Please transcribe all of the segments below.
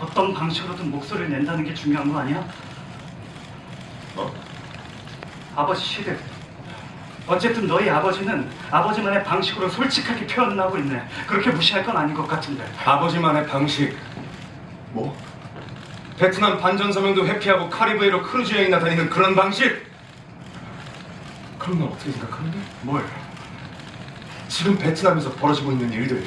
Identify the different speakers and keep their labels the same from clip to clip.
Speaker 1: 어떤 방식으로든 목소리를 낸다는 게 중요한 거 아니야?
Speaker 2: 뭐?
Speaker 1: 아버지 시댁. 어쨌든 너희 아버지는 아버지만의 방식으로 솔직하게 표현을 하고 있네. 그렇게 무시할 건 아닌 것 같은데.
Speaker 2: 아버지만의 방식 뭐? 베트남 반전 서명도 회피하고 카리브해로 크루즈 여행이나 다니는 그런 방식? 그럼 넌 어떻게 생각하는데?
Speaker 1: 뭘?
Speaker 2: 지금 베트남에서 벌어지고 있는 일들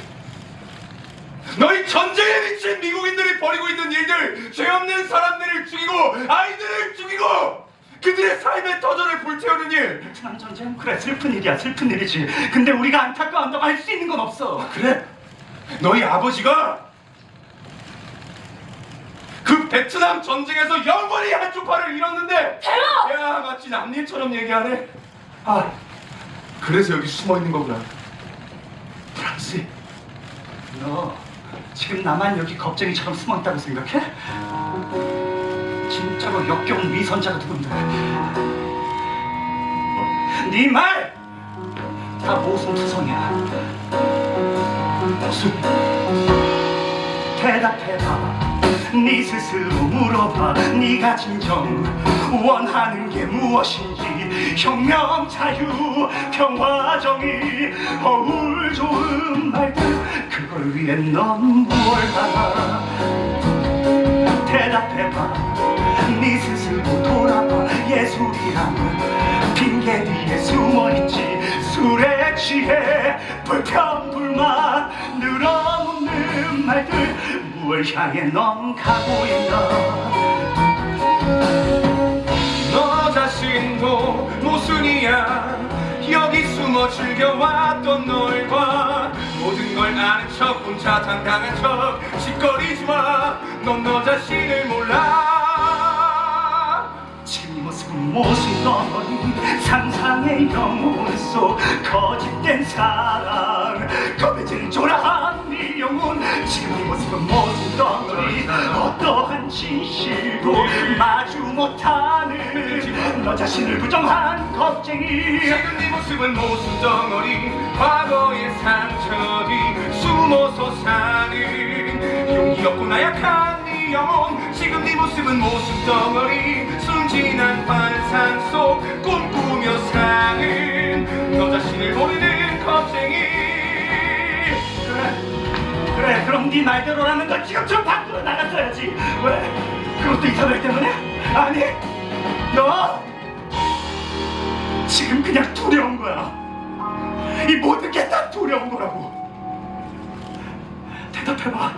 Speaker 2: 너희 전쟁에 미친 미국인들이 벌이고 있는 일들 죄 없는 사람들을 죽이고 아이들을 죽이고 그들의 삶의 터전을 불태우는 일
Speaker 1: 베트남 전쟁? 그래 슬픈 일이야 슬픈 일이지. 근데 우리가 안타까운다고 할 수 있는 건 없어.
Speaker 2: 그래 너희 아버지가 그 베트남 전쟁에서 영원히 한쪽 팔을 잃었는데
Speaker 3: 대로!
Speaker 2: 야 마치 남일처럼 얘기하네 아 그래서 여기 숨어 있는 거구나 프랑스
Speaker 1: 너 지금 나만 여기 겁쟁이처럼 숨어있다고 생각해? 진짜로 역겨운 위선자가 누군데? 네 말! 다 모순투성이야.
Speaker 2: 무슨
Speaker 1: 대답해봐. 네 스스로 물어봐. 네가 진정 원하는 게 무엇인지. 혁명, 자유, 평화, 정의, 허울 좋은 말들. 그걸 위해 넌 무얼 하나? 대답해봐. 네 스스로 돌아봐. 예술이란 핑계 뒤에 숨어있지. 술에 취해 불평불만 늘어놓는 말들 무얼 향해 넌 가고 있나?
Speaker 2: 너 자신도 모순이야. 여기 숨어 즐겨왔던 너희와 모든 걸 아는 척 혼자 당당한 척 짓거리지 마넌 너 자신을 몰라.
Speaker 1: 지금 이 모습은 모순 덩어리 상상의 영혼 속 거짓된 사랑. 겁해질 초라한 네 영혼 지금 이 모습은 모순 덩어리. 어떠한 진실도 마주 못하는 너 자신을 부정한 겁쟁이.
Speaker 2: 지금 네 모습은 모순 덩어리 과거의 상처 뒤 숨어서 사는 용기 없고 나약한 네 영혼. 지금 네 모습은 모순 덩어리 순진한 환상 속 꿈꾸 자신을 모르는 겁쟁이.
Speaker 1: 그래 그래 그럼 네 말대로라면 너 지금처럼 밖으로 나갔어야지. 왜? 그것도 이사벨 때문에 아니 너 지금 그냥 두려운 거야. 이 모든 게 다 두려운 거라고. 대답해봐.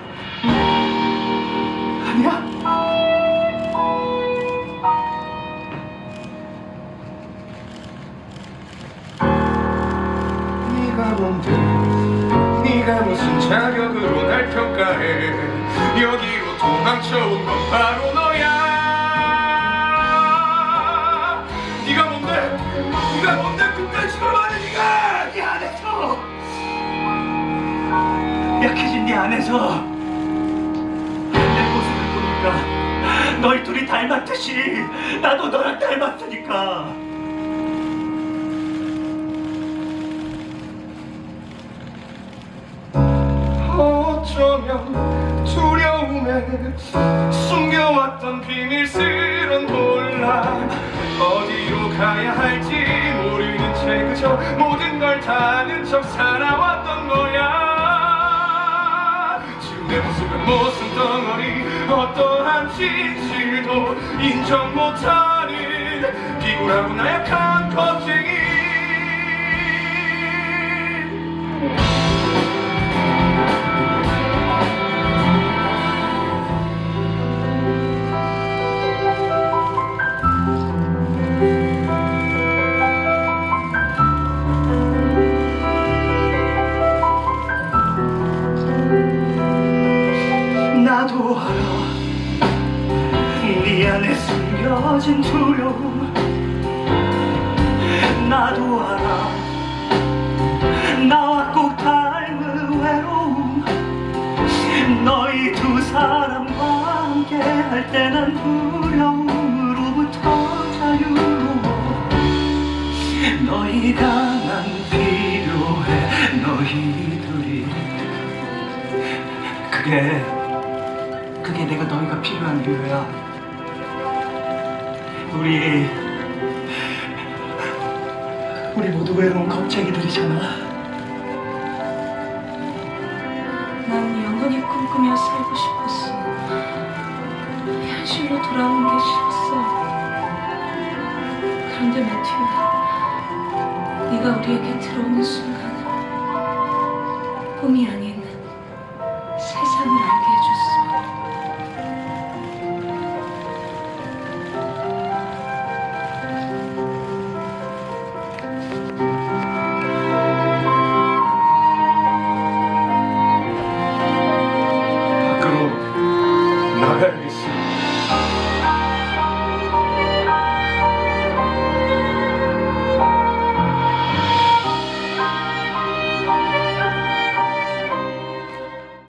Speaker 1: 아니야
Speaker 2: 네가 뭔데 네가 무슨 자격으로 날 평가해. 여기로 도망쳐온 건 바로 너야. 네가 뭔데? 네가 뭔데? 식으로 말해 네가!
Speaker 1: 네 안에서! 약해진 네 안에서! 내 모습을 보니까 너희 둘이 닮았듯이 나도 너랑 닮았으니까
Speaker 2: 어쩌면 두려움에 숨겨왔던 비밀스런 혼란 어디로 가야 할지 모르는 채 그저 모든 걸다 아는 척 살아왔던 거야. 지금 내 모습은 무슨 덩어리 어떠한 진실도 인정 못하는 비굴하고 나약한
Speaker 1: 숨겨진 두려움 나도 알아. 나와 꼭 닮은 외로움. 너희 두 사람과 함께 할 때 난 두려움으로부터 자유로워. 너희가 난 필요해 너희들이. 그게 그게 내가 너희가 필요한 이유야. 우리 우리 모두 외로운 겁쟁이들이잖아.
Speaker 3: 난 영원히 꿈꾸며 살고 싶었어. 현실로 돌아오는 게 싫었어. 그런데 매튜야, 네가 우리에게 들어오는 순간 꿈이 아니야.